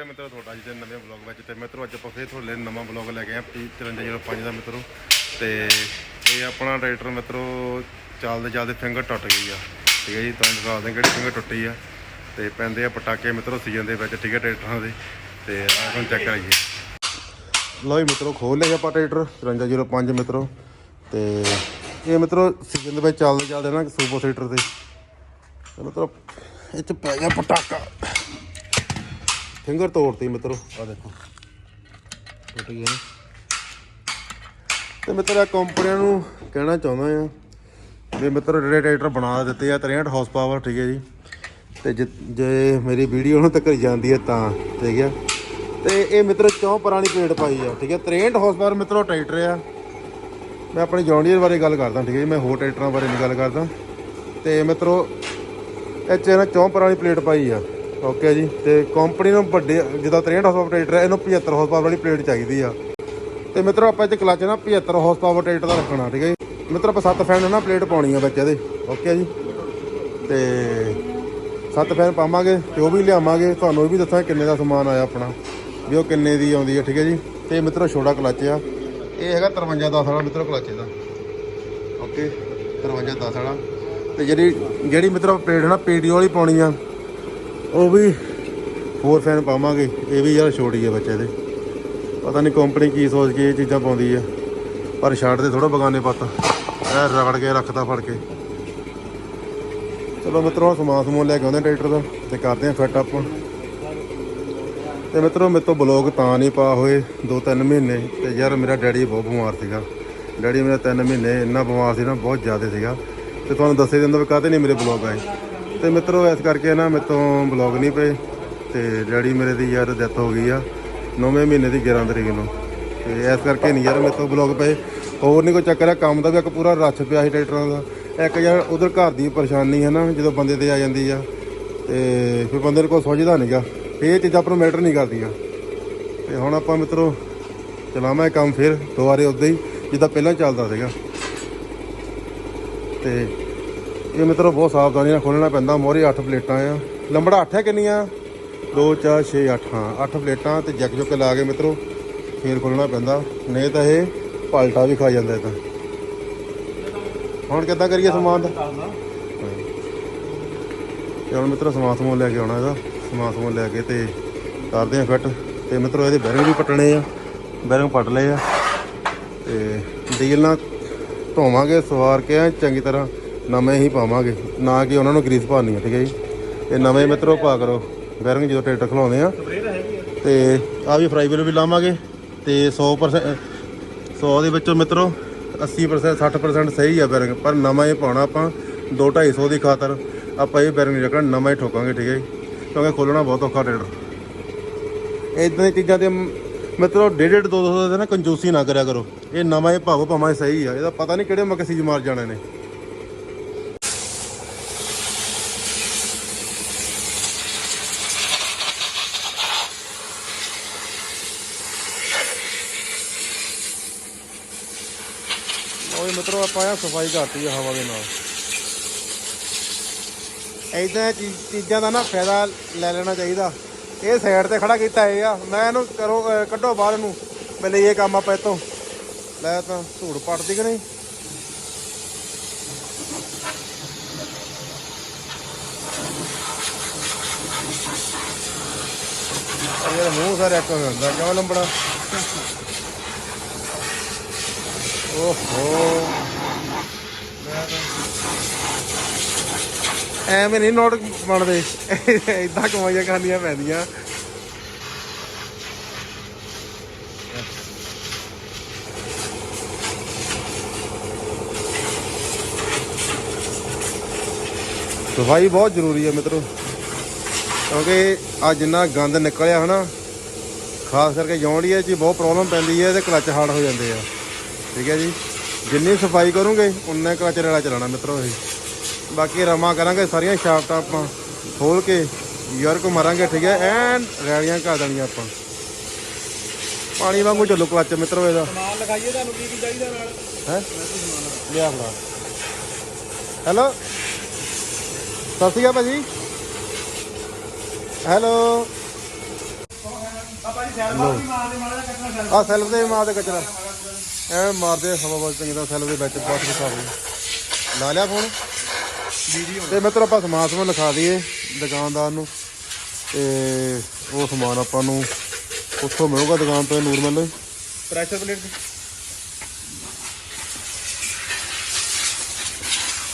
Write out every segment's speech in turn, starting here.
ਹੈ ਮਿੱਤਰੋ ਤੁਹਾਡਾ ਜੀ ਦੇ ਨਵੇਂ ਵਲੌਗ ਵਿੱਚ ਤੇ ਮਿੱਤਰੋ ਅੱਜ ਆਪਾਂ ਫੇਰ ਤੁਹਾਡੇ ਲਈ ਨਵਾਂ ਵਲੌਗ ਲੈ ਕੇ ਆਏ ਹਾਂ 5305 ਦਾ ਮਿੱਤਰੋ। ਤੇ ਇਹ ਆਪਣਾ ਟਰੈਕਟਰ ਮਿੱਤਰੋ ਚੱਲਦੇ ਚੱਲਦੇ ਫਿੰਗਰ ਟੁੱਟ ਗਈ ਆ। ਠੀਕ ਹੈ ਜੀ, ਤੁਹਾਨੂੰ ਦੱਸ ਦਿਆਂ ਕਿਹੜੀ ਫਿੰਗਰ ਟੁੱਟੀ ਆ। ਤੇ ਪੈਂਦੇ ਆ ਪਟਾਕੇ ਮਿੱਤਰੋ ਸੀਜ਼ਨ ਦੇ ਵਿੱਚ, ਠੀਕ ਹੈ ਟਰੈਕਟਰਾਂ ਦੇ। ਤੇ ਆਹ ਹੁਣ ਚੈੱਕ ਕਰਾਈਏ। ਲਓ ਜੀ ਮਿੱਤਰੋ ਖੋਲ ਲਿਆ ਆਪਾਂ ਟਰੈਕਟਰ 5305 ਮਿੱਤਰੋ। ਤੇ ਇਹ ਮਿੱਤਰੋ ਸੀਜ਼ਨ ਦੇ ਵਿੱਚ ਚੱਲਦੇ ਚੱਲਦੇ ਨਾ ਸੁਪਰ ਸੀਟਰ ਤੇ। ਚਲੋ ਮਿੱਤਰੋ, ਇਹ ਚ ਪੈ ਗਿਆ ਪਟਾਕਾ। ਫਿੰਗਰ ਤੋੜਤੀ ਮਿੱਤਰੋ। ਆ ਦੇਖੋ। ਟੁੱਟ ਗਿਆ ਤੇ ਮਿੱਤਰ ਆ ਕੰਪਨੀਆਂ ਨੂੰ ਕਹਿਣਾ ਚਾਹੁੰਦਾ ਆ ਵੀ ਮਿੱਤਰ, ਜਿਹੜੇ ਟਰੈਕਟਰ ਬਣਾ ਦਿੱਤੇ ਆ 63 ਹਾਰਸ ਪਾਵਰ ਠੀਕ ਹੈ ਜੀ। ਤੇ ਜੇ- ਜੇ ਮੇਰੀ ਵੀਡੀਓ ਨੂੰ ਤੱਕ ਜਾਂਦੀ ਹੈ ਤਾਂ, ਠੀਕ ਹੈ। ਤੇ ਇਹ ਮਿੱਤਰ ਚੌਂ ਪੁਰਾਣੀ ਪਲੇਟ ਪਾਈ ਆ, ਠੀਕ ਹੈ। 63 ਹਾਰਸ ਪਾਵਰ ਮਿੱਤਰੋ ਟਰੈਕਟਰ ਆ। ਮੈਂ ਆਪਣੀ ਜੌਂਡੀਅਰ ਬਾਰੇ ਗੱਲ ਕਰਦਾ, ਠੀਕ ਹੈ ਜੀ। ਮੈਂ ਹੋਰ ਟਰੈਕਟਰਾਂ ਬਾਰੇ ਨਹੀਂ ਗੱਲ ਕਰਦਾ। ਤੇ ਮਿੱਤਰੋ, ਇਹ 'ਚ ਨਾ ਚੌਂ ਪੁਰਾਣੀ ਪਲੇਟ ਪਾਈ ਆ। ਓਕੇ ਜੀ, ਤੇ ਕੰਪਨੀ ਨੂੰ ਵੱਡੇ, ਜਿੱਦਾਂ 63 ਹਾਰਸ ਪਾਵਰ ਟਰੈਕਟਰ ਹੈ, ਇਹਨੂੰ 75 ਹਾਰਸ ਪਾਵਰ ਵਾਲੀ ਪਲੇਟ ਚਾਹੀਦੀ ਆ। ਤੇ ਮਿੱਤਰੋ, ਆਪਾਂ ਇਹ 'ਚ ਕਲਚ ਨਾ 75 ਹਾਰਸ ਪਾਵਰ ਟਰੈਕਟਰ ਦਾ ਰੱਖਣਾ, ਠੀਕ ਹੈ ਜੀ? ਮਿੱਤਰ, ਆਪਾਂ ਸੱਤ ਫੈਨ ਨਾ ਪਲੇਟ ਪਾਉਣੀ ਆ ਵਿੱਚ ਇਹਦੇ, ਓਕੇ ਜੀ? ਤੇ ਸੱਤ ਫੈਨ ਪਾਵਾਂਗੇ, ਤੇ ਉਹ ਵੀ ਲਿਆਵਾਂਗੇ, ਤੁਹਾਨੂੰ ਇਹ ਵੀ ਦੱਸਾਂ ਕਿੰਨੇ ਦਾ ਸਮਾਨ ਆਇਆ ਆਪਣਾ, ਵੀ ਉਹ ਕਿੰਨੇ ਦੀ ਆਉਂਦੀ ਹੈ ਠੀਕ ਹੈ ਜੀ? ਤੇ ਮਿੱਤਰੋ, ਛੋਟਾ ਕਲਚ ਆ। ਇਹ ਹੈਗਾ 53 10 ਵਾਲਾ ਮਿੱਤਰੋ ਕਲਚ ਇਹਦਾ। ਓਕੇ 53 10 ਵਾਲਾ। ਤੇ ਜਿਹੜੀ ਜਿਹੜੀ ਮਿੱਤਰੋ ਪਲੇਟ ਨਾ ਪੀਡੀ ਵਾਲੀ ਪਾਉਣੀ ਆ ਉਹ ਵੀ ਹੋਰ ਫੈਨ ਪਾਵਾਂਗੇ। ਇਹ ਵੀ ਯਾਰ ਛੋਟੀ ਹੈ ਬੱਚੇ ਦੇ। ਪਤਾ ਨਹੀਂ ਕੰਪਨੀ ਕੀ ਸੋਚ ਕੇ ਇਹ ਚੀਜ਼ਾਂ ਪਾਉਂਦੀ ਆ। ਪਰ ਛੱਡ ਦੇ ਥੋੜਾ ਬਗਾਨੇ ਪੱਤ। ਇਹ ਰਗੜ ਕੇ ਰੱਖਦਾ ਫੜ ਕੇ। ਚਲੋ ਮਿੱਤਰੋ ਸਮਾਨ ਸਮੂਨ ਲੈ ਕੇ ਆਉਂਦੇ ਟਰੈਕਟਰ ਦਾ ਤੇ ਕਰਦੇ ਆ ਫਿੱਟ ਆਪਾਂ ਤੇ ਮਿੱਤਰੋ, ਮੇਰੇ ਤੋਂ ਬਲੌਗ ਤਾਂ ਨਹੀਂ ਪਾ ਹੋਏ 2-3 ਮਹੀਨੇ। ਤੇ ਯਾਰ ਮੇਰਾ ਡੈਡੀ ਬਹੁਤ ਬਿਮਾਰ ਸੀਗਾ। ਡੈਡੀ ਮੇਰਾ 3 ਮਹੀਨੇ ਇੰਨਾ ਬਿਮਾਰ ਸੀ ਨਾ, ਬਹੁਤ ਜ਼ਿਆਦਾ ਸੀਗਾ। ਤੇ ਤੁਹਾਨੂੰ ਦੱਸੇ ਦਿੰਦਾ ਵੀ ਕਾਹਤੇ ਨਹੀਂ ਮੇਰੇ ਬਲੌਗ ਆਏ। ਤੇ ਮਿੱਤਰੋ, ਇਸ ਕਰਕੇ ਨਾ ਮੇਰੇ ਤੋਂ ਬਲੌਗ ਨਹੀਂ ਪਏ ਤੇ ਡੈਡੀ ਮੇਰੇ ਦੀ ਯਾਰ ਡੈਥ ਹੋ ਗਈ ਆ 9ਵੇਂ ਮਹੀਨੇ ਦੀ 11 ਤਰੀਕ ਨੂੰ। ਤੇ ਇਸ ਕਰਕੇ ਨਹੀਂ ਯਾਰ ਮੇਰੇ ਤੋਂ ਬਲੌਗ ਪਏ। ਹੋਰ ਨਹੀਂ ਕੋਈ ਚੱਕਰ ਹੈ ਕੰਮ ਦਾ ਵੀ ਇੱਕ ਪੂਰਾ ਰੱਛ ਪਿਆ ਸੀ ਟਰੈਕਟਰਾਂ ਦਾ। ਇੱਕ ਯਾਰ ਉਧਰ ਘਰ ਦੀ ਪਰੇਸ਼ਾਨੀ ਹੈ ਨਾ, ਜਦੋਂ ਬੰਦੇ ਤੇ ਆ ਜਾਂਦੀ ਆ, ਤੇ ਫਿਰ ਬੰਦੇ ਨੂੰ ਕੋਲ ਸੋਚਦਾ ਨਹੀਂਗਾ ਇਹ ਚੀਜ਼ਾਂ ਆਪਾਂ ਨੂੰ ਮੈਟਰ ਨਹੀਂ ਕਰਦੀਆਂ। ਤੇ ਹੁਣ ਆਪਾਂ ਮਿੱਤਰੋ, ਚਲਾਵਾਂ ਕੰਮ ਫਿਰ, ਦੁਬਾਰੇ ਉਦਾਂ ਹੀ, ਜਿੱਦਾਂ ਪਹਿਲਾਂ ਚੱਲਦਾ ਸੀਗਾ। ਤੇ ਇਹ ਮਿੱਤਰੋ ਬਹੁਤ ਸਾਵਧਾਨੀ ਨਾਲ ਖੋਲਣਾ ਪੈਂਦਾ ਮੋਰੇ 8 ਪਲੇਟਾਂ ਆ। ਲੰਬੜਾ 8 ਹੈ ਕਿੰਨੀਆਂ? 2 4 6 8 ਹਾਂ 8 ਪਲੇਟਾਂ ਤੇ ਜੱਗ ਜੁੱਕ ਲਾ ਕੇ ਮਿੱਤਰੋ ਫੇਰ ਖੋਲਣਾ ਪੈਂਦਾ। ਨਹੀਂ ਤਾਂ ਇਹ ਪਲਟਾ ਵੀ ਖਾ ਜਾਂਦਾ ਇਹ ਤਾਂ। ਹੁਣ ਕਿੱਦਾਂ ਕਰੀਏ ਸਮਾਨ? ਦਾ ਤੇ ਹੁਣ ਮਿੱਤਰੋ ਸਮਾਨ ਸਮੂਨ ਲੈ ਕੇ ਆਉਣਾ ਇਹਦਾ। ਸਮਾਨ ਸਮੂਨ ਲੈ ਕੇ ਤੇ ਕਰਦੇ ਆ ਫਿੱਟ। ਤੇ ਮਿੱਤਰੋ ਇਹਦੇ ਬੈਰਿੰਗ ਵੀ ਪੱਟਣੇ ਆ। ਬੈਰਿੰਗ ਪੱਟ ਲਏ ਆ। ਤੇ ਡੀਲ ਨਾਲ ਧੋਵਾਂਗੇ ਸਵਾਰ ਕੇ ਚੰਗੀ ਤਰ੍ਹਾਂ ਨਵੇਂ ਹੀ ਪਾਵਾਂਗੇ। ਨਾ ਕਿ ਉਹਨਾਂ ਨੂੰ ਗਰੀਸ ਪਾਣੀ ਆ, ਠੀਕ ਹੈ ਜੀ? ਤੇ ਨਵੇਂ ਮਿੱਤਰੋ ਪਾ ਕਰੋ। ਬੈਰਿੰਗ ਜਦੋਂ ਟਰੈਕਟਰ ਖਲਾਉਂਦੇ ਆ। ਤੇ ਆ ਵੀ ਫਰਾਈ ਵੀਲ ਵੀ ਲਾਵਾਂਗੇ। ਤੇ 100% 100 ਦੇ ਵਿੱਚੋਂ ਮਿੱਤਰੋ 80% 60% ਸਹੀ ਆ ਬੈਰਿੰਗ ਪਰ ਨਵਾਂ ਹੀ ਪਾਉਣਾ ਆਪਾਂ 2 250 ਦੀ ਖਾਤਰ। ਆਪਾਂ ਇਹ ਬੈਰਿੰਗ ਜਿਹੜਾ ਨਵਾਂ ਹੀ ਠੋਕਾਂਗੇ, ਠੀਕ ਹੈ ਜੀ? ਕਿਉਂਕਿ ਖੋਲਣਾ ਬਹੁਤ ਔਖਾ ਟਰੈਕਟਰ ਇਦਾਂ ਦੀਆਂ ਚੀਜ਼ਾਂ ਤੇ ਮਿੱਤਰੋ ਡੇਢ ਡੇਢ ਦੋ ਦੋ ਦੇ ਨਾ ਕੰਜੂਸੀ ਨਾ ਕਰਿਆ ਕਰੋ। ਇਹ ਨਵਾਂ ਹੀ ਭਾਵ ਭਾਵੇਂ ਸਹੀ ਆ। ਇਹਦਾ ਪਤਾ ਨਹੀਂ ਕਿਹੜੇ ਮਕਸੀ ਚ ਮਾਰ ਜਾਣੇ ਨੇ। ਓਏ ਮਿੱਤਰੋ ਆਪਾਂ ਆ ਸਫ਼ਾਈ ਕਰਤੀ ਆ ਹਵਾ ਦੇ ਨਾਲ। ਐਦਾਂ ਚੀਜ਼ਾਂ ਦਾ ਨਾ ਫਾਇਦਾ ਲੈ ਲੈਣਾ ਚਾਹੀਦਾ। ਇਹ ਸਾਈਡ ਤੇ ਖੜਾ ਕੀਤਾ ਇਹ ਆ। ਮੈਂ ਇਹਨੂੰ ਕਰੋ ਕੱਢੋ ਬਾਹਰ ਨੂੰ ਮੈਂ ਲਈਏ ਕੰਮ ਆਪਾਂ ਇਤੋਂ ਲੈ ਤਾਂ ਧੂੜ ਪੜਦੀ ਕਿ ਨਹੀਂ? ਇਹ ਮੂੰਹ ਸਾਰੇ ਇੱਕ ਹੋ ਜਾਂਦਾ। ਕਿਉਂ ਲੰਬੜਾ? ਓਹੋ। ਐਵੇਂ ਨਹੀਂ ਨੋਟ ਬਣਦੇ। ਇਦਾਂ ਕਮਾਈਆਂ ਕਰਨੀਆਂ ਪੈਂਦੀਆਂ। ਸਫ਼ਾਈ ਬਹੁਤ ਜ਼ਰੂਰੀ ਹੈ ਮਿੱਤਰੋ। ਕਿਉਂਕਿ ਆ ਜਿੰਨਾ ਗੰਦ ਨਿਕਲਿਆ ਹਨਾ, ਖਾਸ ਕਰਕੇ ਜੌਂਡੀਆ 'ਚ ਬਹੁਤ ਪ੍ਰੋਬਲਮ ਪੈਂਦੀ ਹੈ ਤੇ ਕਲਚ ਹਾਰਡ ਹੋ ਜਾਂਦੇ ਆ। ਠੀਕ ਹੈ ਜੀ। ਜਿੰਨੀ ਸਫ਼ਾਈ ਕਰੋਗੇ, ਉਨਾ ਕਲਚ ਰੇਲਾ ਚਲਾਣਾ ਮਿੱਤਰੋ ਇਹ। ਬਾਕੀ ਰਮਾ ਕਰਾਂਗੇ ਸਾਰੀਆਂ ਸ਼ਾਫਟਾਂ ਆਪਾਂ ਖੋਲ ਕੇ ਯਾਰਕ ਮਾਰਾਂਗੇ ਠੀਕ ਹੈ? ਐਨ ਰੈਲੀਆਂ ਕਰ ਦੇਣੀਆਂ ਆਪਾਂ। ਪਾਣੀ ਵਾਂਗੂ ਚੱਲੋ ਕਲਚ ਮਿੱਤਰੋ ਇਹਦਾ। ਸਮਾਨ ਲਿਖਾਈਏ ਤੁਹਾਨੂੰ ਕੀ ਕੀ ਚਾਹੀਦਾ ਨਾਲ? ਹੈ? ਲਿਆ ਫੜਾ। ਹੈਲੋ? ਸਤਿ ਸ਼੍ਰੀ ਅਕਾਲ ਭਾਜੀ। ਹੈਲੋ? ਆ ਸੈਲਫ ਦੇ ਮਾਰ ਦੇ ਕਚਰਾ ਐ ਮਾਰਦੇ ਹਵਾ ਬਸ ਚੰਗੀ ਤਰ੍ਹਾਂ ਸੈਲਫ ਦੇ ਵਿੱਚ ਬਹੁਤ ਹਿਸਾਬ ਲਾ ਲਿਆ ਫੋਨ। ਵੀਡੀਓ ਤੇ ਮਿੱਤਰ ਆਪਾਂ ਸਮਾਨ ਸਮੂਨ ਲਿਖਾ ਦਈਏ ਦੁਕਾਨਦਾਰ ਨੂੰ। ਤੇ ਉਹ ਸਮਾਨ ਆਪਾਂ ਨੂੰ ਉੱਥੋਂ ਮਿਲੂਗਾ ਦੁਕਾਨ ਤੋਂ ਨੂਰ ਮੱਲ ਪ੍ਰੈਸ਼ਰ ਪਲੇਟ।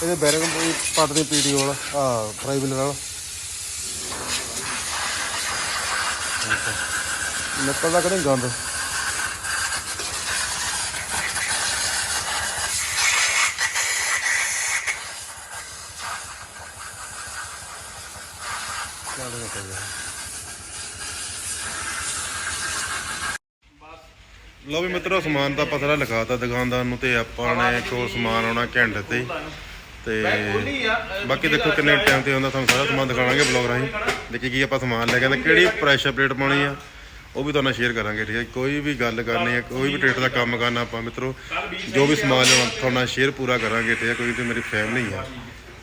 ਇਹਦੇ ਬੈਰਿੰਗ ਪੱਟ ਦੇ ਪੀਡੀ ਵਾਲਾ ਆ ਫਰਾਈ ਵੀਲਰ ਵਾਲਾ। ਨਿਕਲ ਦਾ ਕਦੇ ਗੰਦ? ਚੱਲ ਨਿਕਲ ਜਾ ਲੋ ਵੀ ਮਿੱਤਰੋ, ਸਮਾਨ ਦਾ ਪਤਾ ਲਿਖਾਤਾ ਦੁਕਾਨਦਾਰ ਨੂੰ ਤੇ ਆਪਾਂ ਨੇ ਕੋ ਸਮਾਨ ਆਉਣਾ ਘੰਟੇ ਤੇ। ਤੇ ਬਾਕੀ ਦੇਖੋ ਕਿੰਨੇ ਟਾਈਮ ਤੇ ਆਉਂਦਾ, ਤੁਹਾਨੂੰ ਸਾਰਾ ਸਮਾਨ ਦਿਖਾਵਾਂਗੇ ਬਲੌਗ ਰਾਹੀਂ। ਦੇਖੀ ਕੀ ਆਪਾਂ ਸਮਾਨ ਲੈ ਕੇ ਆਂਦੇ ਕਿਹੜੀ ਪ੍ਰੈਸ਼ਰ ਪਲੇਟ ਪਾਉਣੀ ਆ, ਉਹ ਵੀ ਤੁਹਾਨੂੰ ਸ਼ੇਅਰ ਕਰਾਂਗੇ, ਠੀਕ ਹੈ ਕੋਈ ਵੀ ਗੱਲ ਕਰਨੀ ਹੈ ਕੋਈ ਵੀ ਟ੍ਰੇਡ ਦਾ ਕੰਮ ਕਰਨਾ ਆਪਾਂ, ਮਿੱਤਰੋ, ਜੋ ਵੀ ਸਮਾਨ ਲੈਣਾ ਤੁਹਾਡਾ ਸ਼ੇਅਰ ਪੂਰਾ ਕਰਾਂਗੇ, ਠੀਕ ਹੈ ਕੋਈ ਤੇ ਮੇਰੀ ਫੈਮਿਲੀ ਆ।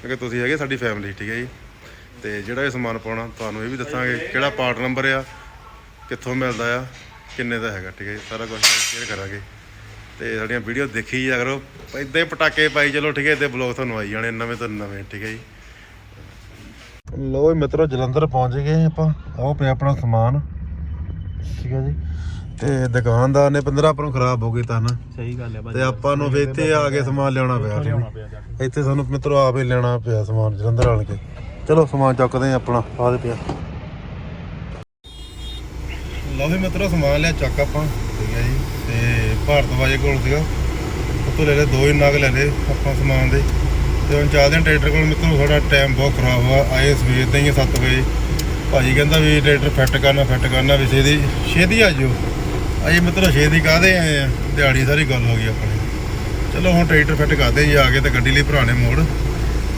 ਕਿਉਂਕਿ ਤੁਸੀਂ ਹੈਗੇ ਸਾਡੀ ਫੈਮਿਲੀ ਠੀਕ ਹੈ ਜੀ। ਤੇ ਜਿਹੜਾ ਇਹ ਸਮਾਨ ਪਾਉਣਾ ਤੁਹਾਨੂੰ ਇਹ ਵੀ ਦੱਸਾਂਗੇ ਕਿਹੜਾ ਪਾਰਟ ਨੰਬਰ ਆ ਕਿੱਥੋਂ ਮਿਲਦਾ ਆ ਕਿੰਨੇ ਦਾ ਹੈਗਾ ਠੀਕ ਹੈ ਸਾਰਾ ਕੁਝ ਸ਼ੇਅਰ ਕਰਾਂਗੇ। ਤੇ ਸਾਡੀਆਂ ਵੀਡੀਓ ਦੇਖੀ ਜਾ ਕਰੋ। ਇਦਾਂ ਹੀ ਪਟਾਕੇ ਪਾਈ ਚਲੋ ਠੀਕ ਹੈ ਇਦਾਂ ਬਲੌਗ ਤੁਹਾਨੂੰ ਆਈ ਜਾਣੇ ਨਵੇਂ ਤੋਂ ਨਵੇਂ ਠੀਕ ਹੈ ਜੀ? ਲੋ ਮਿੱਤਰੋ ਜਲੰਧਰ ਪਹੁੰਚ ਗਏ ਆਪਾਂ। ਆਓ ਪਿਆ ਆਪਣਾ ਸਮਾਨ ਠੀਕ ਹੈ ਜੀ? ਤੇ ਦੁਕਾਨਦਾਰ ਨੇ 15 ਆਪਾਂ ਨੂੰ ਖਰਾਬ ਹੋ ਗਈ ਤਾਂ ਨਾ ਸਹੀ ਗੱਲ ਹੈ ਤੇ ਆਪਾਂ ਨੂੰ ਫਿਰ ਇੱਥੇ ਆ ਕੇ ਸਮਾਨ ਲਿਆਉਣਾ ਪਿਆ ਠੀਕ ਹੈ ਇੱਥੇ ਸਾਨੂੰ ਮਿੱਤਰੋ ਆਪ ਹੀ ਲੈਣਾ ਪਿਆ ਸਮਾਨ ਜਲੰਧਰ ਆਣ ਕੇ। ਚਲੋ ਸਮਾਨ ਚੱਕਦੇ ਆ ਆਪਣਾ, ਆ ਦੇ ਪਿਆ। ਲਓ ਵੀ ਮਿੱਤਰੋ, ਸਮਾਨ ਲਿਆ, ਚੱਕ ਆਪਾਂ। ਠੀਕ ਹੈ ਜੀ, ਤੇ ਭਾਰਤ ਵਾਜੇ ਕੋਲ ਸੀਗਾ। ਉੱਥੋਂ ਲੈ ਲੈ ਦੋ ਹੀ ਨਗ ਲੈ ਲਏ ਆਪਾਂ ਸਮਾਨ ਦੇ। ਤੇ ਹੁਣ ਚੱਲਦੇ ਹਾਂ ਟਰੈਕਟਰ ਕੋਲ ਮਿੱਤਰੋ, ਸਾਡਾ ਟਾਈਮ ਬਹੁਤ ਖਰਾਬ ਆ। ਆਏ ਸਵੇਰ ਦੇ ਹੀ 7 ਵਜੇ। ਭਾਜੀ ਕਹਿੰਦਾ ਵੀ ਟਰੈਕਟਰ ਫਿੱਟ ਕਰਨਾ ਫਿੱਟ ਕਰਨਾ ਵੀ ਛੇਤੀ ਛੇਤੀ ਆ ਜਾਓ ਅਜੇ ਮਿੱਤਰੋ, ਛੇਤੀ ਕਾਹਦੇ ਆਏ ਆ? ਦਿਹਾੜੀ ਸਾਰੀ ਗੱਲ ਹੋ ਗਈ ਆਪਣੀ। ਚਲੋ ਹੁਣ ਟਰੈਕਟਰ ਫਿੱਟ ਕਰਦੇ ਜੀ, ਆ ਕੇ ਤੇ ਗੱਡੀ ਲਈ ਭਰਾਣੇ ਮੋੜ।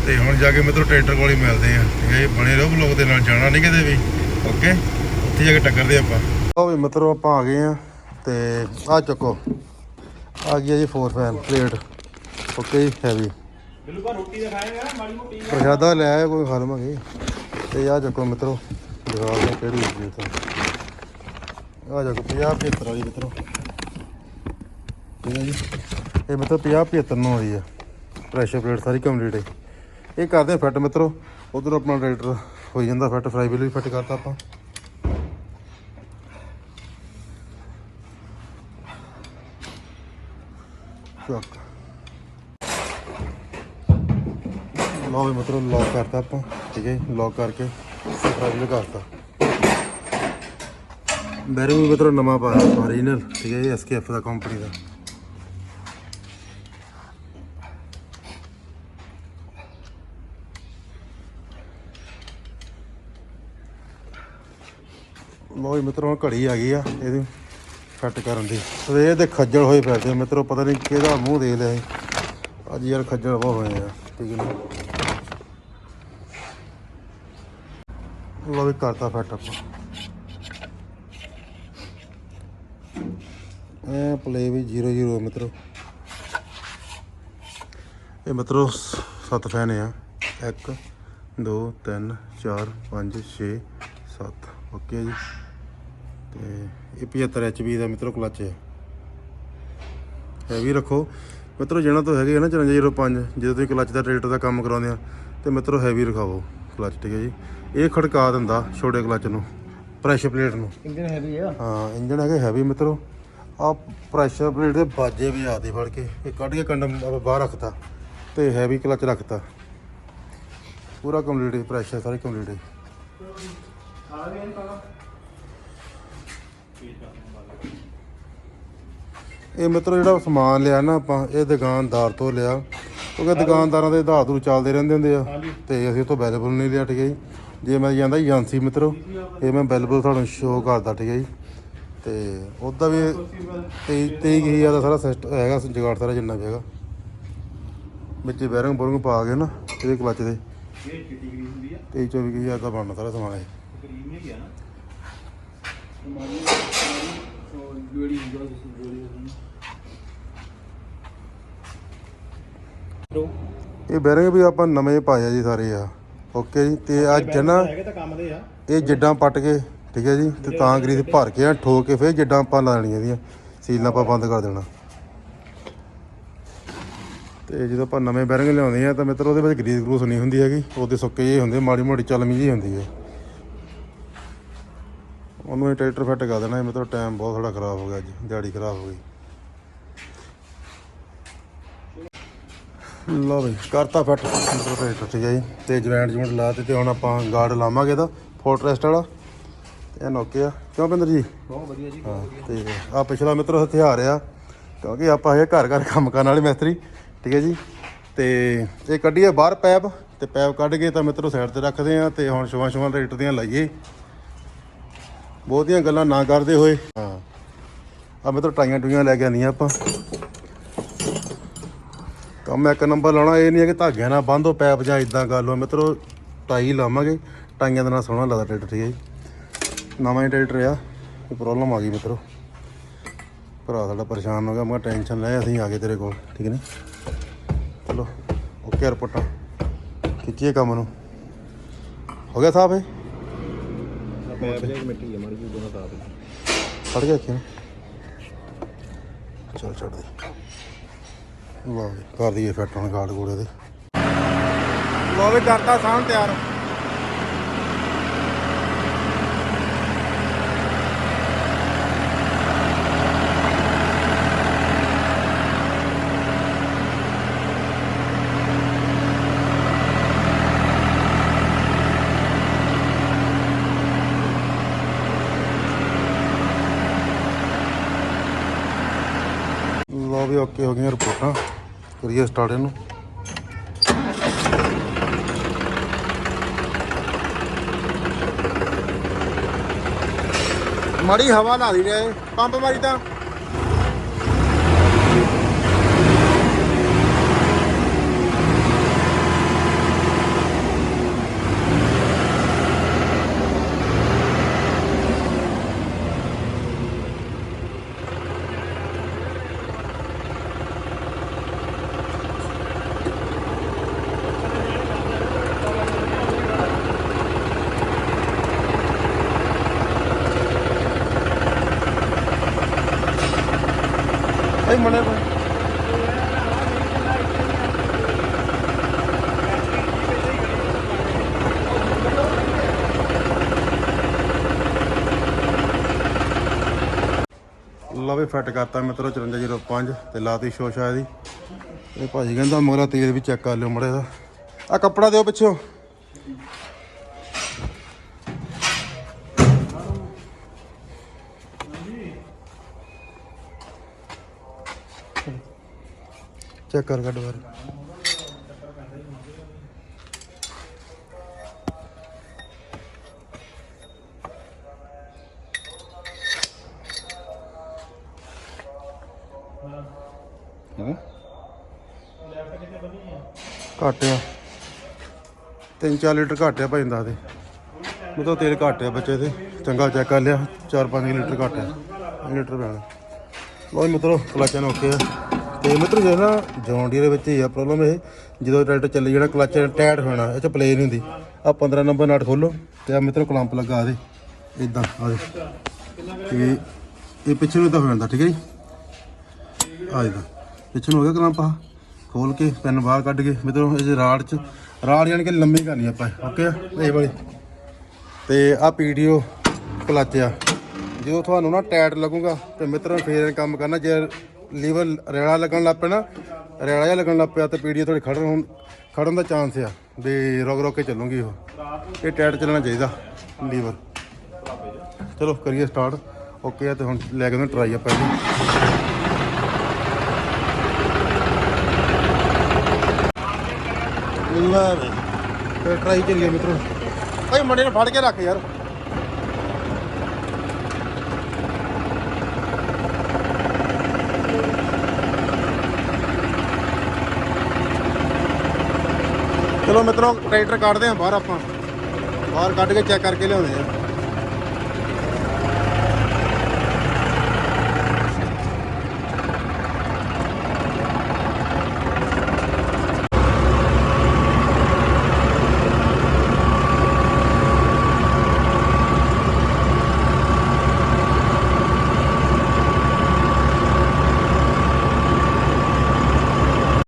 ਤੇ ਹੁਣ ਜਾ ਕੇ ਮਿੱਤਰੋ ਟਰੈਕਟਰ ਕੋਲ ਹੀ ਮਿਲਦੇ ਆ। ਠੀਕ ਹੈ ਜੀ, ਬਣੇ ਰਹੋ ਬਲੌਗ ਦੇ ਨਾਲ, ਜਾਣਾ ਨਹੀਂ ਕਿਤੇ ਵੀ। ਓਕੇ ਉੱਥੇ ਜਾ ਕੇ ਟੱਕਰਦੇ ਆਪਾਂ। ਉਹ ਵੀ ਮਿੱਤਰੋ, ਆਪਾਂ ਆ ਗਏ ਆ ਤੇ ਆ ਚੱਕੋ। ਆ ਗਿਆ ਜੀ 4 ਫੈਨ ਪਲੇਟ ਓਕੇ ਜੀ ਹੈਵੀ ਬਿੱਲੂ ਰੋਟੀ ਤਾਂ ਖਾਏਗਾ ਮਾੜੀ ਮੋਟੀ ਪ੍ਰਸ਼ਾਦਾ ਲੈ ਆਇਆ ਕੋਈ ਖਾ ਲਵਾਂਗੇ ਤੇ ਆ ਚੱਕੋ ਮਿੱਤਰੋ, ਦਿਖਾ ਦੇ ਕਿਹੜੀ ਹੈਗੀ ਤਾਂ ਆ ਚੱਕੋ 50 75 ਵਾਲੀ ਮਿੱਤਰੋ। ਠੀਕ ਹੈ ਜੀ। ਇਹ ਮਿੱਤਰੋ 50 75 ਨੂੰ ਹੋਈ ਆ। ਪ੍ਰੈਸ਼ਰ ਪਲੇਟ ਸਾਰੀ ਕੰਪਲੀਟ ਹੈ ਇਹ ਕਰਦੇ ਆ ਫਿੱਟ ਮਿੱਤਰੋ। ਉਧਰ ਆਪਣਾ ਟਰੈਕਟਰ ਹੋਈ ਜਾਂਦਾ ਫਿੱਟ ਫਰਾਈ ਵੀਲ ਵੀ ਫਿੱਟ ਕਰਤਾ ਆਪਾਂ। ਚੱਕ। ਲਓ ਵੀ ਮਤਲਬ ਲੌਕ ਕਰਤਾ ਆਪਾਂ, ਠੀਕ ਹੈ ਲੌਕ ਕਰਕੇ ਫਾਈਲ ਕਰਤਾ। ਬੈਰਿੰਗ ਵੀ ਮਤਲਬ ਨਵਾਂ ਪਾਇਆ ਓਰੀਜਨਲ ਠੀਕ ਹੈ ਇਹ ਐਸਕੇਐਫ ਦਾ ਕੰਪਨੀ ਦਾ। ਲਓ ਵੀ ਮਿੱਤਰੋ ਹੁਣ ਘੜੀ ਆ ਗਈ ਆ, ਇਹਦੀ ਫਿੱਟ ਕਰਨ ਦੀ। ਤੇ ਦੇ ਖੱਜਲ ਹੋਏ ਫਿਰਦੇ ਆ ਮਿੱਤਰੋ ਪਤਾ ਨਹੀਂ ਕਿਹਦਾ ਮੂੰਹ ਦੇ ਲਿਆ ਇਹ। ਅੱਜ ਯਾਰ ਖੱਜਲ ਬਹੁਤ ਹੋਏ ਆ, ਠੀਕ ਹੈ ਨਾ ਵੀ ਕਰਤਾ ਫਿੱਟ ਆਪਾਂ। ਇਹ ਪਲੇ ਵੀ 0-0 ਮਿੱਤਰੋ। ਇਹ ਮਿੱਤਰੋ ਸੱਤ ਫੈਨ ਆ। 1 2 3 4 5 6 7 ਓਕੇ ਜੀ। ਤੇ ਇਹ 75 ਐਚਪੀ ਦਾ ਮਿੱਤਰੋ ਕਲਚ ਹੈ। ਹੈਵੀ ਰੱਖੋ। ਮਿੱਤਰੋ ਜਿਹਨਾਂ ਤੋਂ ਹੈਗੇ ਆ ਨਾ 5405 ਜਦੋਂ ਤੁਸੀਂ ਕਲਚ ਦਾ ਟਰੈਕਟਰ ਦਾ ਕੰਮ ਕਰਾਉਂਦੇ ਆ ਤੇ ਮਿੱਤਰੋ ਹੈਵੀ ਰਖਾਵੋ ਕਲਚ ਠੀਕ ਹੈ ਜੀ। ਇਹ ਖੜਕਾ ਦਿੰਦਾ ਛੋਟੇ ਕਲਚ ਨੂੰ ਪ੍ਰੈਸ਼ਰ ਪਲੇਟ ਨੂੰ। ਇੰਜਨ ਹੈਵੀ ਆ। ਹਾਂ ਇੰਜਨ ਹੈਗਾ ਹੈਵੀ ਮਿੱਤਰੋ। ਆ ਪ੍ਰੈਸ਼ਰ ਪਲੇਟ ਦੇ ਬਾਜੇ ਵੀ ਆਦੇ ਫੜ ਕੇ ਇਹ ਕੱਢ ਕੇ ਕੰਡਮ ਆਪਾਂ ਬਾਹਰ ਰੱਖਤਾ ਤੇ ਹੈਵੀ ਕਲਚ ਰੱਖਤਾ। ਪੂਰਾ ਕੰਪਲੀਟ ਹੈ ਪ੍ਰੈਸ਼ਰ ਸਾਰੇ ਕੰਪਲੀਟ ਹੈ ਆ ਗਿਆ ਤਾਂ ਇਹ ਮਿੱਤਰੋ ਜਿਹੜਾ ਸਮਾਨ ਲਿਆ ਨਾ ਆਪਾਂ ਇਹ ਦੁਕਾਨਦਾਰ ਤੋਂ ਲਿਆ। ਕਿਉਂਕਿ ਦੁਕਾਨਦਾਰਾਂ ਦੇ ਆਧਾਰ ਤੋਂ ਚੱਲਦੇ ਰਹਿੰਦੇ ਹੁੰਦੇ ਆ। ਤੇ ਅਸੀਂ ਉੱਥੋਂ ਅਵੇਲੇਬਲ ਨਹੀਂ ਲਿਆ ਠੀਕ ਹੈ ਜੀ। ਜੇ ਮੈਂ ਜਾਂਦਾ ਏਜੰਸੀ ਮਿੱਤਰੋ ਇਹ ਮੈਂ ਅਵੇਲੇਬਲ ਤੁਹਾਨੂੰ ਸ਼ੋਅ ਕਰਦਾ ਠੀਕ ਹੈ ਜੀ। ਤੇ ਉਹਦਾ ਵੀ 23 23000 ਦਾ ਸਾਰਾ ਸਿਸਟਮ ਹੈਗਾ ਜਗਾੜ ਸਾਰਾ ਜਿੰਨਾ ਵੀ ਹੈਗਾ। ਵਿੱਚ ਬੈਰਿੰਗ ਬੋਰਿੰਗ ਪਾ ਕੇ ਨਾ ਇਹਦੇ ਕਲਚ ਦੇ। ਇਹ ਚਿੱਟੀ ਗਰੀਸ ਹੁੰਦੀ ਆ? 23 24000 ਦਾ ਬਣਨਾ ਸਾਰਾ ਸਮਾਨ ਇਹ। ਕਰੀਮ ਹੀ ਗਿਆ ਨਾ ਮਾਰੀ ਸੋ ਜਿਹੜੀ ਹੁੰਦਾ ਤੁਸੀਂ ਜਿਹੜੀ ਰੋ ਇਹ ਬੈਰਿੰਗ ਵੀ ਆਪਾਂ ਨਵੇਂ ਪਾਏ ਆ ਜੀ ਸਾਰੇ ਆ। ਓਕੇ ਜੀ ਤੇ ਅੱਜ ਨਾ ਹੈਗੇ ਤਾਂ ਕੰਮ ਦੇ ਆ। ਇਹ ਜਿੱਡਾਂ ਪੱਟ ਕੇ ਠੀਕ ਹੈ ਜੀ ਤੇ ਤਾਂ ਗਰੀਸ ਭਰ ਕੇ ਆ ਠੋਕ ਕੇ ਫਿਰ ਜਿੱਦਾਂ ਆਪਾਂ ਲਾ ਲੈਣੀਆਂ ਇਹਦੀਆਂ ਸੀਲਾਂ ਆਪਾਂ ਬੰਦ ਕਰ ਦੇਣਾ। ਤੇ ਜਦੋਂ ਆਪਾਂ ਨਵੇਂ ਬੈਰਿੰਗ ਲਿਆਉਂਦੇ ਆ ਤਾਂ ਮਿੱਤਰ ਉਹਦੇ ਵਿੱਚ ਗਰੀਸ ਗਰੂਸ ਨਹੀਂ ਹੁੰਦੀ ਹੈਗੀ। ਉਹਦੇ ਸੁੱਕੇ ਜਿਹੇ ਹੁੰਦੇ ਮਾੜੀ ਮੋਟੀ ਚਲਮੀ ਜਿਹੀ ਹੁੰਦੀ ਹੈ। ਉਹਨੂੰ ਇਹ ਟਰੈਕਟਰ ਫਿੱਟ ਕਰ ਦੇਣਾ ਮਿੱਤਰ ਟਾਈਮ ਬਹੁਤ ਥੋੜਾ ਖਰਾਬ ਹੋ ਗਿਆ ਅੱਜ ਦਿਹਾੜੀ ਖਰਾਬ ਹੋ ਗਈ। ਲਓ ਬਈ ਕਰਤਾ ਫਿੱਟ। ਮਿੱਤਰ ਟਰੈਕਟਰ ਠੀਕ ਹੈ ਜੀ ਤੇ ਜੁਆਇੰਟ ਜੁਆਇੰਟ ਲਾ ਤੇ ਹੁਣ ਆਪਾਂ ਗਾਰਡ ਲਾਵਾਂਗੇ ਇਹਦਾ ਫੋਰਟਰੈਸਟ ਵਾਲਾ। ਇਹ ਨੋਕੇ ਆ। ਕਿਉਂ ਪਿੰਦਰ ਜੀ? ਬਹੁਤ ਵਧੀਆ ਜੀ ਹਾਂ ਤੇ ਆ ਪਿਛਲਾ ਮਿੱਤਰ ਹਥਿਆਰ ਆ ਕਿਉਂਕਿ ਆਪਾਂ ਇਹ ਘਰ ਘਰ ਕੰਮ ਕਰਨ ਵਾਲੇ ਮਿਸਤਰੀ ਠੀਕ ਹੈ ਜੀ? ਤੇ ਇਹ ਕੱਢੀਏ ਬਾਹਰ ਪੈਪ ਤੇ ਪੈਪ ਕੱਢ ਕੇ ਤਾਂ ਮਿੱਤਰੋ ਸਾਈਡ ਤੇ ਰੱਖਦੇ ਆ ਤੇ ਹੁਣ ਸ਼ੁਆਂ ਸ਼ੁਆਂ ਰੇਟ ਦੀਆਂ ਲਾਈਏ। ਬਹੁਤੀਆਂ ਗੱਲਾਂ ਨਾ ਕਰਦੇ ਹੋਏ। ਹਾਂ। ਆ ਮਿੱਤਰੋ ਟਾਈਆਂ ਟੂਈਆਂ ਲੈ ਕੇ ਆਉਂਦੀਆਂ ਆਪਾਂ। ਕੰਮ ਇੱਕ ਨੰਬਰ ਲਾਉਣਾ ਇਹ ਨਹੀਂ ਹੈ ਕਿ ਧਾਗਿਆਂ ਨਾਲ ਬੰਨ੍ਹੋ ਪੈਪ ਜਾਂ ਇਦਾਂ ਕਰ ਲਓ। ਮਿੱਤਰੋ ਟਾਈ ਲਾਵਾਂਗੇ। ਟਾਈਆਂ ਦੇ ਨਾਲ ਸੋਹਣਾ ਲੱਗਦਾ ਟਰੈਕਟਰ ਠੀਕ ਹੈ ਜੀ। ਨਵਾਂ ਹੀ ਟਰੈਕਟਰ ਆ ਕੋਈ ਪ੍ਰੋਬਲਮ ਆ ਗਈ ਮਿੱਤਰੋ। ਭਰਾ ਸਾਡਾ ਪਰੇਸ਼ਾਨ ਹੋ ਗਿਆ ਮੈਂ ਟੈਨਸ਼ਨ ਲੈ ਅਸੀਂ ਆ ਗਏ ਤੇਰੇ ਕੋਲ ਠੀਕ ਨੇ। ਚਲੋ ਓਕੇ ਰਿਪੋਰਟਾਂ। ਖਿੱਚੀਏ ਕੰਮ ਨੂੰ। ਹੋ ਗਿਆ ਸਾਹਿਬ ਇਹ? ਪੈਪ ਜੇ ਮਿੱਟੀ ਹੈ ਮਾੜੀ ਜੀ ਦੋਨਾਂ ਤਾਂ ਫੜ ਗਿਆ ਕਿ ਚਲ ਛੱਡ ਦੇ। ਵਾਹ ਜੀ ਕਰ ਦਈਏ ਫਿੱਟ ਹੁਣ ਗਾਰਡ ਗੂੜੇ ਦੇ। ਲੋ ਵੀ ਕਰਤਾ ਸਾਂ ਤਿਆਰ। ਲੋ ਵੀ ਓਕੇ ਹੋ ਗਈਆਂ ਰਿਪੋਰਟਾਂ। ਕਰੀਏ ਸਟਾਰਟ ਇਹਨੂੰ। ਮਾੜੀ ਹਵਾ ਲਾ ਦੀ ਰਿਹਾ ਪੰਪ ਮਾਰੀ ਤਾਂ ਭਾਈ ਮਨੇ ਲਵੇ ਫਿੱਟ ਕਰਤਾ ਮਿੱਤਰੋ 5405 ਤੇ ਲਾਤੀ ਸ਼ੋਸ਼ਾ ਇਹਦੀ। ਇਹ ਭਾਜੀ ਕਹਿੰਦਾ ਮਗਰਾ ਤੇਲ ਵੀ ਚੈੱਕ ਕਰ ਲਿਓ ਮੜੇ ਦਾ ਆ ਕੱਪੜਾ ਦਿਓ ਪਿੱਛੋਂ। ਚੈੱਕ ਕਰ ਕੱਢ ਬਾਰੇ। ਹਾਂ। ਘੱਟ ਆ। 3-4 ਲੀਟਰ ਘੱਟ ਆ ਭਾਈ ਦੱਸ ਦੇ। ਮਤਲਬ ਤੇਲ ਘੱਟ ਆ ਬੱਚੇ ਤੇ ਚੰਗਾ ਚੈੱਕ ਕਰ ਲਿਆ। 4-5 ਲੀਟਰ ਘੱਟ ਆ। 5 ਲੀਟਰ ਪੈਣਾ ਲੋ ਮਿੱਤਰੋ ਕਲਚਾਂ ਨੂੰ ਓਕੇ ਆ। ਤੇ ਮਿੱਤਰੋ ਜਿਹੜਾ ਨਾ ਜੌਂਡੀ ਦੇ ਵਿੱਚ ਹੀ ਆ ਪ੍ਰੋਬਲਮ ਇਹ ਜਦੋਂ ਟਰੈਕਟਰ ਚੱਲੀ ਜਿਹੜਾ ਕਲਚ ਟਾਇਟ ਹੋਣਾ ਇਹ ਚ ਪਲੇ ਨਹੀਂ ਹੁੰਦੀ। ਆ 15 ਨੰਬਰ ਨਟ ਖੋਲੋ ਤੇ ਆ ਮਿੱਤਰੋ ਕਲੰਪ ਲੱਗਾ ਦੇ ਇਦਾਂ ਆ ਦੇ ਤੇ ਇਹ ਪਿੱਛੇ ਨੂੰ ਤਾਂ ਹੋ ਜਾਂਦਾ ਠੀਕ ਹੈ ਜੀ? ਆ ਇਦਾਂ ਪਿੱਛੇ ਨੂੰ ਹੋ ਗਿਆ ਕਲੰਪ ਆ ਖੋਲ ਕੇ ਪੈਨ ਬਾਹਰ ਕੱਢ ਕੇ, ਮਿੱਤਰੋ ਇਹ ਰਾੜ ਚ। ਰਾੜ ਯਾਨੀ ਕਿ ਲੰਮੀ ਕਰਨੀ ਆਪਾਂ ਓਕੇ ਇਹ ਵਾਲੀ। ਤੇ ਆ ਪੀਡੀਓ ਕਲਚ ਆ। ਜਦੋਂ ਤੁਹਾਨੂੰ ਨਾ ਟਾਇਟ ਲੱਗੂਗਾ, ਤੇ ਮਿੱਤਰੋ, ਫੇਰ ਕੰਮ ਕਰਨਾ। ਜੇ ਲੀਵਰ ਰੇੜਾ ਲੱਗਣ ਲੱਗ ਪਿਆ ਨਾ ਰੇੜਾ ਜਿਹਾ ਲੱਗਣ ਲੱਗ ਪਿਆ, ਤੇ ਪੀਡੀਓ ਥੋੜੀ ਖੜਨ ਹੋਣ, ਖੜਨ ਦਾ ਚਾਂਸ ਆ, ਵੀ ਰੁਕ ਰੁਕ ਕੇ ਚੱਲੂਗੀ ਉਹ। ਇਹ ਟਾਇਟ ਚੱਲਣਾ ਚਾਹੀਦਾ, ਲੀਵਰ। ਚਲੋ, ਕਰੀਏ ਸਟਾਰਟ ਓਕੇ ਆ, ਤੇ ਹੁਣ ਲੈ ਕੇ ਉਹਨਾਂ ਟਰਾਈ ਆਪਾਂ ਇਹਦੀ ਲੈ ਵੇ ਤੇ ਟਰਾਈ ਚੱਲੀਏ ਮਿੱਤਰੋ। ਭਾਈ ਮੁੰਡੇ ਨੂੰ ਫੜ ਕੇ ਰੱਖ ਯਾਰ। ਚਲੋ ਮਿੱਤਰੋ, ਟਰੈਕਟਰ ਕੱਢਦੇ ਆਂ ਬਾਹਰ ਆਪਾਂ। ਬਾਹਰ ਕੱਢ ਕੇ ਚੈੱਕ ਕਰਕੇ ਲਿਆਉਂਦੇ ਆ